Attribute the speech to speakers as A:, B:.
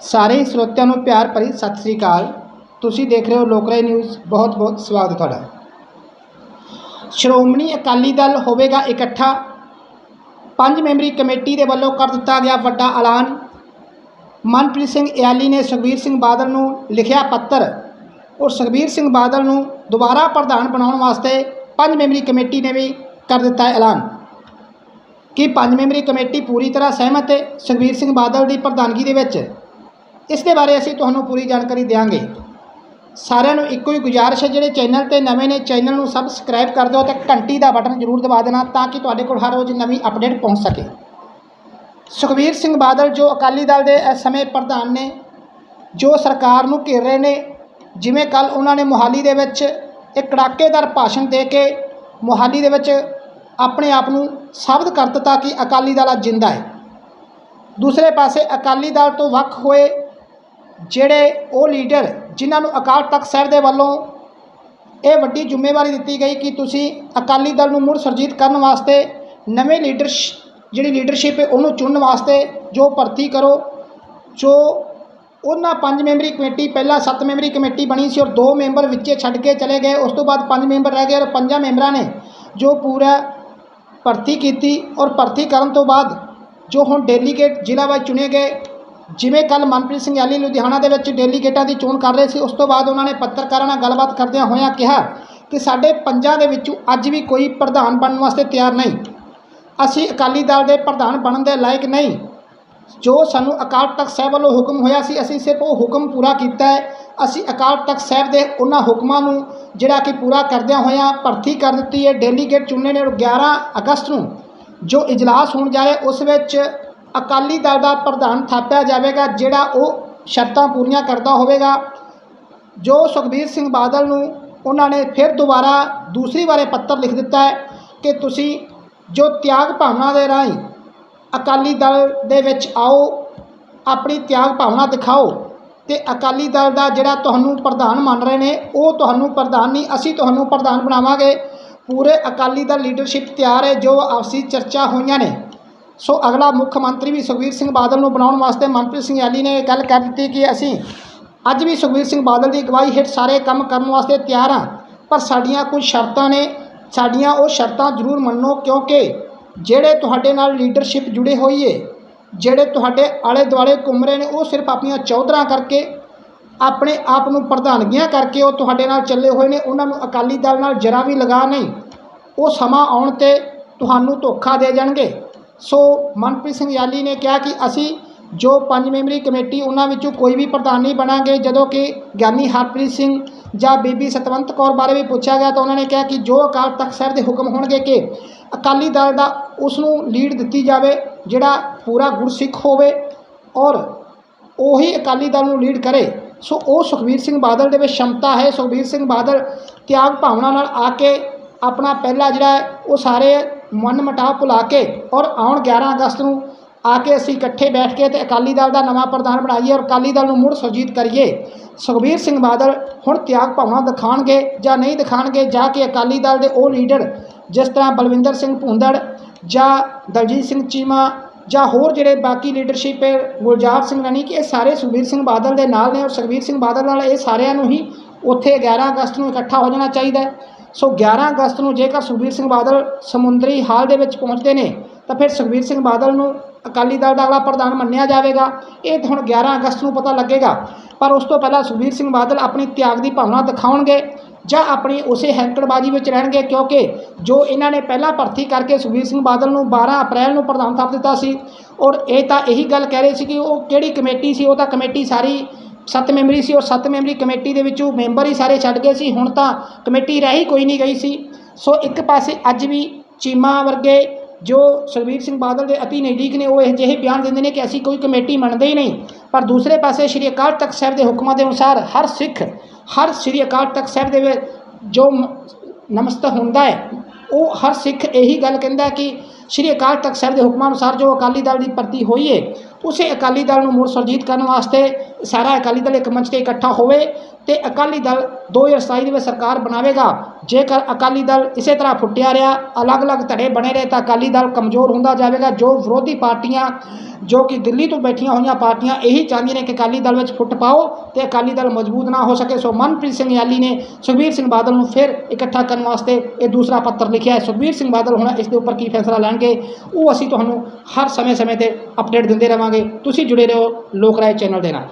A: ਸਾਰੇ ਹੀ ਸਰੋਤਿਆਂ ਨੂੰ ਪਿਆਰ ਭਰੀ ਸਤਿ ਸ੍ਰੀ ਅਕਾਲ। ਤੁਸੀਂ ਦੇਖ ਰਹੇ ਹੋ ਲੋਕਰਾਏ ਨਿਊਜ਼। ਬਹੁਤ ਬਹੁਤ ਸਵਾਗਤ ਤੁਹਾਡਾ। ਸ਼੍ਰੋਮਣੀ ਅਕਾਲੀ ਦਲ ਹੋਵੇਗਾ ਇਕੱਠਾ। ਪੰਜ ਮੈਂਬਰੀ ਕਮੇਟੀ ਦੇ ਵੱਲੋਂ ਕਰ ਦਿੱਤਾ ਗਿਆ ਵੱਡਾ ਐਲਾਨ। ਮਨਪ੍ਰੀਤ ਸਿੰਘ ਇਆਲੀ ਨੇ ਸੁਖਬੀਰ ਸਿੰਘ ਬਾਦਲ ਨੂੰ ਲਿਖਿਆ ਪੱਤਰ। ਔਰ ਸੁਖਬੀਰ ਸਿੰਘ ਬਾਦਲ ਨੂੰ ਦੁਬਾਰਾ ਪ੍ਰਧਾਨ ਬਣਾਉਣ ਵਾਸਤੇ ਪੰਜ ਮੈਂਬਰੀ ਕਮੇਟੀ ਨੇ ਵੀ ਕਰ ਦਿੱਤਾ ਐਲਾਨ। ਕਿ ਪੰਜ ਮੈਂਬਰੀ ਕਮੇਟੀ ਪੂਰੀ ਤਰ੍ਹਾਂ ਸਹਿਮਤ ਹੈ ਸੁਖਬੀਰ ਸਿੰਘ ਬਾਦਲ ਦੀ ਪ੍ਰਧਾਨਗੀ ਦੇ ਵਿੱਚ? ਇਸ ਦੇ ਬਾਰੇ ਅਸੀਂ ਤੁਹਾਨੂੰ ਪੂਰੀ ਜਾਣਕਾਰੀ ਦਿਆਂਗੇ। ਸਾਰਿਆਂ ਨੂੰ ਇੱਕੋ ਹੀ ਗੁਜ਼ਾਰਿਸ਼ ਹੈ, ਜਿਹੜੇ ਚੈਨਲ ਤੇ ਨਵੇਂ ਨੇ ਚੈਨਲ ਨੂੰ ਸਬਸਕ੍ਰਾਈਬ ਕਰ ਦਿਓ ਤੇ ਘੰਟੀ ਦਾ ਬਟਨ ਜ਼ਰੂਰ ਦਬਾ ਦੇਣਾ ਤਾਂ ਕਿ ਤੁਹਾਡੇ ਕੋਲ ਹਰ ਰੋਜ਼ ਨਵੀਂ ਅਪਡੇਟ ਪਹੁੰਚ ਸਕੇ। ਸੁਖਬੀਰ ਸਿੰਘ ਬਾਦਲ, ਜੋ ਅਕਾਲੀ ਦਲ ਦੇ ਇਸ ਸਮੇਂ ਪ੍ਰਧਾਨ ਨੇ, ਜੋ ਸਰਕਾਰ ਨੂੰ ਘੇਰ ਰਹੇ ਨੇ, ਜਿਵੇਂ ਕੱਲ ਉਹਨਾਂ ਨੇ ਮੋਹਾਲੀ ਦੇ ਵਿੱਚ ਇੱਕ ਕੜਾਕੇਦਾਰ ਭਾਸ਼ਣ ਦੇ ਕੇ ਮੋਹਾਲੀ ਦੇ ਵਿੱਚ ਆਪਣੇ ਆਪ ਨੂੰ ਸਾਬਤ ਕਰ ਦਿੱਤਾ ਕਿ ਅਕਾਲੀ ਦਲ ਅੱਜ ਜਿੰਦਾ ਹੈ। ਦੂਸਰੇ ਪਾਸੇ ਅਕਾਲੀ ਦਲ ਤੋਂ ਵੱਖ ਹੋਏ ਜਿਹੜੇ ਉਹ ਲੀਡਰ ਜਿਨ੍ਹਾਂ ਨੂੰ ਅਕਾਲ ਤਖਤ ਸਾਹਿਬ ਦੇ ਵੱਲੋਂ ਇਹ ਵੱਡੀ ਜ਼ਿੰਮੇਵਾਰੀ ਦਿੱਤੀ ਗਈ ਕਿ ਤੁਸੀਂ ਅਕਾਲੀ ਦਲ ਨੂੰ ਮੁੜ ਸੁਰਜੀਤ ਕਰਨ ਵਾਸਤੇ ਨਵੇਂ ਲੀਡਰ ਜਿਹੜੀ ਲੀਡਰਸ਼ਿਪ ਹੈ ਉਹਨੂੰ ਚੁਣਨ ਵਾਸਤੇ ਜੋ ਭਰਤੀ ਕਰੋ। ਜੋ ਉਹਨਾਂ ਪੰਜ ਮੈਂਬਰੀ ਕਮੇਟੀ, ਪਹਿਲਾਂ ਸੱਤ ਮੈਂਬਰੀ ਕਮੇਟੀ ਬਣੀ ਸੀ ਔਰ ਦੋ ਮੈਂਬਰ ਵਿੱਚੇ ਛੱਡ ਕੇ ਚਲੇ ਗਏ। ਉਸ ਤੋਂ ਬਾਅਦ ਪੰਜ ਮੈਂਬਰ ਰਹਿ ਗਏ ਔਰ ਪੰਜਾਂ ਮੈਂਬਰਾਂ ਨੇ ਜੋ ਪੂਰਾ ਭਰਤੀ ਕੀਤੀ ਔਰ ਭਰਤੀ ਕਰਨ ਤੋਂ ਬਾਅਦ ਜੋ ਹੁਣ ਡੈਲੀਗੇਟ ਜ਼ਿਲ੍ਹਾ ਵਾਈਜ਼ ਚੁਣੇ ਗਏ। ਜਿਵੇਂ ਕੱਲ ਮਨਪ੍ਰੀਤ ਸਿੰਘ ਯਾਲੀ ਲੁਧਿਆਣਾ ਦੇ ਵਿੱਚ ਡੈਲੀਗੇਟਾਂ ਦੀ ਚੋਣ ਕਰ ਰਹੇ ਸੀ, ਉਸ ਤੋਂ ਬਾਅਦ ਉਹਨਾਂ ਨੇ ਪੱਤਰਕਾਰਾਂ ਨਾਲ ਗੱਲਬਾਤ ਕਰਦਿਆਂ ਹੋਇਆਂ ਕਿਹਾ ਕਿ ਸਾਡੇ ਪੰਜਾਂ ਦੇ ਵਿੱਚੋਂ ਅੱਜ ਵੀ ਕੋਈ ਪ੍ਰਧਾਨ ਬਣਨ ਵਾਸਤੇ ਤਿਆਰ ਨਹੀਂ। ਅਸੀਂ ਅਕਾਲੀ ਦਲ ਦੇ ਪ੍ਰਧਾਨ ਬਣਨ ਦੇ ਲਾਇਕ ਨਹੀਂ। ਜੋ ਸਾਨੂੰ ਅਕਾਲ ਤਖਤ ਸਾਹਿਬ ਵੱਲੋਂ ਹੁਕਮ ਹੋਇਆ ਸੀ, ਅਸੀਂ ਸਿਰਫ ਉਹ ਹੁਕਮ ਪੂਰਾ ਕੀਤਾ ਹੈ। ਅਸੀਂ ਅਕਾਲ ਤਖਤ ਸਾਹਿਬ ਦੇ ਉਹਨਾਂ ਹੁਕਮਾਂ ਨੂੰ ਜਿਹੜਾ ਕਿ ਪੂਰਾ ਕਰਦਿਆਂ ਹੋਇਆਂ ਭਰਤੀ ਕਰ ਦਿੱਤੀ ਹੈ। ਡੈਲੀਗੇਟ ਚੁਣੇ ਨੇ ਔਰ 11 ਅਗਸਤ ਨੂੰ। ਜੋ ਇਜਲਾਸ ਹੋਣ ਜਾ ਰਿਹਾ, ਉਸ ਵਿੱਚ ਅਕਾਲੀ ਦਲ ਦਾ ਪ੍ਰਧਾਨ ਥਾਪਿਆ ਜਾਵੇਗਾ, ਜਿਹੜਾ ਉਹ ਸ਼ਰਤਾਂ ਪੂਰੀਆਂ ਕਰਦਾ ਹੋਵੇਗਾ। ਜੋ ਸੁਖਬੀਰ ਸਿੰਘ ਬਾਦਲ ਨੂੰ ਉਹਨਾਂ ਨੇ ਫਿਰ ਦੁਬਾਰਾ ਦੂਸਰੀ ਵਾਰੇ ਪੱਤਰ ਲਿਖ ਦਿੱਤਾ ਹੈ ਕਿ ਤੁਸੀਂ ਜੋ ਤਿਆਗ ਭਾਵਨਾ ਦੇ ਰਾਹੀਂ ਅਕਾਲੀ ਦਲ ਦੇ ਵਿੱਚ ਆਓ, ਆਪਣੀ ਤਿਆਗ ਭਾਵਨਾ ਦਿਖਾਓ ਤੇ ਅਕਾਲੀ ਦਲ ਦਾ ਜਿਹੜਾ ਤੁਹਾਨੂੰ ਪ੍ਰਧਾਨ ਮੰਨ ਰਹੇ ਨੇ, ਉਹ ਤੁਹਾਨੂੰ ਪ੍ਰਧਾਨ ਨਹੀਂ, ਅਸੀਂ ਤੁਹਾਨੂੰ ਪ੍ਰਧਾਨ ਬਣਾਵਾਂਗੇ। ਪੂਰੇ ਅਕਾਲੀ ਦਲ ਲੀਡਰਸ਼ਿਪ ਤਿਆਰ ਹੈ, ਜੋ ਆਪਸੀ ਚਰਚਾ ਹੋਈਆਂ ਨੇ। ਸੋ ਅਗਲਾ ਮੁੱਖ ਮੰਤਰੀ ਵੀ ਸੁਖਬੀਰ ਸਿੰਘ ਬਾਦਲ ਨੂੰ ਬਣਾਉਣ ਵਾਸਤੇ ਮਨਪ੍ਰੀਤ ਸਿੰਘ ਐਲੀ ਨੇ ਇਹ ਗੱਲ ਕਰ ਦਿੱਤੀ ਕਿ ਅਸੀਂ ਅੱਜ ਵੀ ਸੁਖਬੀਰ ਸਿੰਘ ਬਾਦਲ ਦੀ ਅਗਵਾਈ ਹੇਠ ਸਾਰੇ ਕੰਮ ਕਰਨ ਵਾਸਤੇ ਤਿਆਰ ਹਾਂ, ਪਰ ਸਾਡੀਆਂ ਕੁਝ ਸ਼ਰਤਾਂ ਨੇ, ਸਾਡੀਆਂ ਉਹ ਸ਼ਰਤਾਂ ਜ਼ਰੂਰ ਮੰਨੋ ਕਿਉਂਕਿ ਜਿਹੜੇ ਤੁਹਾਡੇ ਨਾਲ ਲੀਡਰਸ਼ਿਪ ਜੁੜੇ ਹੋਈ ਏ ਜਿਹੜੇ ਤੁਹਾਡੇ ਆਲੇ ਦੁਆਲੇ ਘੁੰਮ ਰਹੇ ਨੇ, ਉਹ ਸਿਰਫ ਆਪਣੀਆਂ ਚੌਧਰਾਂ ਕਰਕੇ, ਆਪਣੇ ਆਪ ਨੂੰ ਪ੍ਰਧਾਨਗੀਆਂ ਕਰਕੇ ਉਹ ਤੁਹਾਡੇ ਨਾਲ ਚੱਲੇ ਹੋਏ ਨੇ, ਉਹਨਾਂ ਨੂੰ ਅਕਾਲੀ ਦਲ ਨਾਲ ਜਰਾ ਵੀ ਲਗਾ ਨਹੀਂ। ਉਹ ਸਮਾਂ ਆਉਣ ਤੇ ਤੁਹਾਨੂੰ ਧੋਖਾ ਦੇ ਜਾਣਗੇ। ਸੋ ਮਨਪ੍ਰੀਤ ਸਿੰਘ ਯਾਲੀ ਨੇ ਕਿਹਾ ਕਿ ਅਸੀਂ ਜੋ ਪੰਜ ਮੈਂਬਰੀ ਕਮੇਟੀ ਉਹਨਾਂ ਵਿੱਚੋਂ ਕੋਈ ਵੀ ਪ੍ਰਧਾਨ ਨਹੀਂ ਬਣਾਂਗੇ, ਜਦੋਂ ਕਿ ਗਿਆਨੀ ਹਰਪ੍ਰੀਤ ਸਿੰਘ ਜਾਂ ਬੀਬੀ ਸਤਵੰਤ ਕੌਰ ਬਾਰੇ ਵੀ ਪੁੱਛਿਆ ਗਿਆ ਤਾਂ ਉਹਨਾਂ ਨੇ ਕਿਹਾ ਕਿ ਜੋ ਅਕਾਲ ਤਖਤ ਸਾਹਿਬ ਦੇ ਹੁਕਮ ਹੋਣਗੇ ਕਿ ਅਕਾਲੀ ਦਲ ਦਾ ਉਸ ਨੂੰ ਲੀਡ ਦਿੱਤੀ ਜਾਵੇ, ਜਿਹੜਾ ਪੂਰਾ ਗੁਰਸਿੱਖ ਹੋਵੇ ਔਰ ਉਹੀ ਅਕਾਲੀ ਦਲ ਨੂੰ ਲੀਡ ਕਰੇ। ਸੋ ਉਹ ਸੁਖਬੀਰ ਸਿੰਘ ਬਾਦਲ ਦੇ ਵਿੱਚ ਸ਼ਮਤਾ ਹੈ। ਸੁਖਬੀਰ ਸਿੰਘ ਬਾਦਲ ਤਿਆਗ ਭਾਵਨਾ ਨਾਲ ਆ ਕੇ ਆਪਣਾ ਪਹਿਲਾ ਜਿਹੜਾ ਉਹ ਸਾਰੇ ਮਨ ਮਟਾਵ ਭੁਲਾ ਕੇ ਔਰ ਆਉਣ 11 ਅਗਸਤ ਨੂੰ ਆ ਕੇ ਅਸੀਂ ਇਕੱਠੇ ਬੈਠ ਕੇ ਤੇ ਅਕਾਲੀ ਦਲ ਦਾ ਨਵਾਂ ਪ੍ਰਧਾਨ ਬਣਾਈਏ ਔਰ ਅਕਾਲੀ ਦਲ ਨੂੰ ਮੁੜ ਸੁਰਜੀਤ ਕਰੀਏ। ਸੁਖਬੀਰ ਸਿੰਘ ਬਾਦਲ ਹੁਣ ਤਿਆਗ ਭਾਵਨਾ ਦਿਖਾਣਗੇ ਜਾਂ ਨਹੀਂ ਦਿਖਾਣਗੇ ਜਾ ਕੇ ਅਕਾਲੀ ਦਲ ਦੇ ਉਹ ਲੀਡਰ ਜਿਸ ਤਰ੍ਹਾਂ ਬਲਵਿੰਦਰ ਸਿੰਘ ਭੁੰਦੜ ਜਾਂ ਦਲਜੀਤ ਸਿੰਘ ਚੀਮਾ ਜਾਂ ਹੋਰ ਜਿਹੜੇ ਬਾਕੀ ਲੀਡਰਸ਼ਿਪ ਹੈ, ਗੁਲਜ਼ਾਰ ਸਿੰਘ ਰਣੀ ਕਿ ਇਹ ਸਾਰੇ ਸੁਖਬੀਰ ਸਿੰਘ ਬਾਦਲ ਦੇ ਨਾਲ ਨੇ ਔਰ ਸੁਖਬੀਰ ਸਿੰਘ ਬਾਦਲ ਨਾਲ ਇਹ ਸਾਰਿਆਂ ਨੂੰ ਹੀ ਉੱਥੇ 11 ਅਗਸਤ ਨੂੰ ਇਕੱਠਾ ਹੋ ਜਾਣਾ ਚਾਹੀਦਾ ਹੈ। ਸੋ 11 ਅਗਸਤ ਨੂੰ ਜੇਕਰ ਸੁਖਬੀਰ ਸਿੰਘ ਬਾਦਲ ਸਮੁੰਦਰੀ ਹਾਲ ਦੇ ਵਿੱਚ ਪਹੁੰਚਦੇ ਨੇ, ਤਾਂ ਫਿਰ ਸੁਖਬੀਰ ਸਿੰਘ ਬਾਦਲ ਨੂੰ ਅਕਾਲੀ ਦਲ ਦਾ ਅਗਲਾ ਪ੍ਰਧਾਨ ਮੰਨਿਆ ਜਾਵੇਗਾ। ਇਹ ਤਾਂ ਹੁਣ 11 ਅਗਸਤ ਨੂੰ ਪਤਾ ਲੱਗੇਗਾ। ਪਰ ਉਸ ਤੋਂ ਪਹਿਲਾਂ ਸੁਖਬੀਰ ਸਿੰਘ ਬਾਦਲ ਆਪਣੀ ਤਿਆਗ ਦੀ ਭਾਵਨਾ ਦਿਖਾਉਣਗੇ ਜਾਂ ਆਪਣੀ ਉਸੇ ਹੈਂਕੜਬਾਜ਼ੀ ਵਿੱਚ ਰਹਿਣਗੇ, ਕਿਉਂਕਿ ਜੋ ਇਹਨਾਂ ਨੇ ਪਹਿਲਾਂ ਭਰਤੀ ਕਰਕੇ ਸੁਖਬੀਰ ਸਿੰਘ ਬਾਦਲ ਨੂੰ 12 ਅਪ੍ਰੈਲ ਨੂੰ ਪ੍ਰਧਾਨ ਥਾਪ ਦਿੱਤਾ ਸੀ, ਔਰ ਇਹ ਤਾਂ ਇਹੀ ਗੱਲ ਕਹਿ ਰਹੇ ਸੀ ਕਿ ਉਹ ਕਿਹੜੀ ਕਮੇਟੀ ਸੀ, ਉਹ ਤਾਂ ਕਮੇਟੀ ਸਾਰੀ ਸੱਤ ਮੈਂਬਰੀ ਸੀ ਔਰ ਸੱਤ ਮੈਂਬਰੀ ਕਮੇਟੀ ਦੇ ਵਿੱਚੋਂ ਮੈਂਬਰ ਹੀ ਸਾਰੇ ਛੱਡ ਗਏ ਸੀ। ਹੁਣ ਤਾਂ ਕਮੇਟੀ ਰਹਿ ਹੀ ਕੋਈ ਨਹੀਂ ਗਈ ਸੀ। ਸੋ ਇੱਕ ਪਾਸੇ ਅੱਜ ਵੀ ਚੀਮਾ ਵਰਗੇ ਜੋ ਸੁਖਬੀਰ ਸਿੰਘ ਬਾਦਲ ਦੇ ਅਤੀ ਨਜ਼ਦੀਕ ਨੇ, ਉਹ ਇਹ ਜਿਹੇ ਬਿਆਨ ਦਿੰਦੇ ਨੇ ਕਿ ਅਸੀਂ ਕੋਈ ਕਮੇਟੀ ਮੰਨਦੇ ਹੀ ਨਹੀਂ। ਪਰ ਦੂਸਰੇ ਪਾਸੇ ਸ਼੍ਰੀ ਅਕਾਲ ਤਖਤ ਸਾਹਿਬ ਦੇ ਹੁਕਮਾਂ ਦੇ ਅਨੁਸਾਰ ਹਰ ਸਿੱਖ, ਹਰ ਸ਼੍ਰੀ ਅਕਾਲ ਤਖਤ ਸਾਹਿਬ ਦੇ ਜੋ ਨਮਸਤ ਹੁੰਦਾ ਹੈ, ਉਹ ਹਰ ਸਿੱਖ ਇਹੀ ਗੱਲ ਕਹਿੰਦਾ ਕਿ ਸ਼੍ਰੀ ਅਕਾਲ ਤਖਤ ਸਾਹਿਬ ਦੇ ਹੁਕਮਾਂ ਅਨੁਸਾਰ ਜੋ ਅਕਾਲੀ ਦਲ ਦੀ ਭਰਤੀ ਹੋਈ ਹੈ ਉਸੇ ਅਕਾਲੀ ਦਲ ਨੂੰ ਮੁੜ ਸੁਰਜੀਤ ਕਰਨ ਵਾਸਤੇ ਸਾਰਾ ਅਕਾਲੀ ਦਲ ਇੱਕ ਮੰਚ ਤੇ ਇਕੱਠਾ ਹੋਵੇ ਤੇ ਅਕਾਲੀ ਦਲ 2027 ਦੇ ਵਿੱਚ ਸਰਕਾਰ ਬਣਾਵੇਗਾ। ਜੇਕਰ ਅਕਾਲੀ ਦਲ ਇਸੇ ਤਰ੍ਹਾਂ ਫੁੱਟਿਆ ਰਿਹਾ, ਅਲੱਗ-ਅਲੱਗ ਧੜੇ ਬਣੇ ਰਹੇ ਤਾਂ ਅਕਾਲੀ ਦਲ ਕਮਜ਼ੋਰ ਹੁੰਦਾ ਜਾਵੇਗਾ। ਜੋ ਵਿਰੋਧੀ ਪਾਰਟੀਆਂ, ਜੋ ਕਿ ਦਿੱਲੀ ਤੋਂ ਬੈਠੀਆਂ ਹੋਈਆਂ ਪਾਰਟੀਆਂ, ਇਹੀ ਚਾਹੁੰਦੀਆਂ ਨੇ ਕਿ ਅਕਾਲੀ ਦਲ ਵਿੱਚ ਫੁੱਟ ਪਾਓ ਤੇ ਅਕਾਲੀ ਦਲ ਮਜ਼ਬੂਤ ਨਾ ਹੋ ਸਕੇ। ਸੋ ਮਨਪ੍ਰੀਤ ਸਿੰਘ ਯਾਲੀ ਨੇ ਸੁਖਬੀਰ ਸਿੰਘ ਬਾਦਲ ਨੂੰ ਫਿਰ ਇਕੱਠਾ ਕਰਨ ਵਾਸਤੇ ਇਹ ਦੂਸਰਾ ਪੱਤਰ ਲਿਖਿਆ ਹੈ। ਸੁਖਬੀਰ ਸਿੰਘ ਬਾਦਲ ਹੁਣ ਇਸ ਦੇ ਉੱਪਰ ਕੀ ਫੈਸਲਾ ਲੈਣਗੇ, ਉਹ ਅਸੀਂ ਤੁਹਾਨੂੰ ਹਰ ਸਮੇਂ-ਸਮੇਂ ਤੇ ਅਪਡੇਟ ਦਿੰਦੇ ਰਵਾਂਗੇ। ਤੁਸੀਂ ਜੁੜੇ ਰਹੋ ਲੋਕ ਰਾਏ ਚੈਨਲ ਦੇ ਨਾਲ।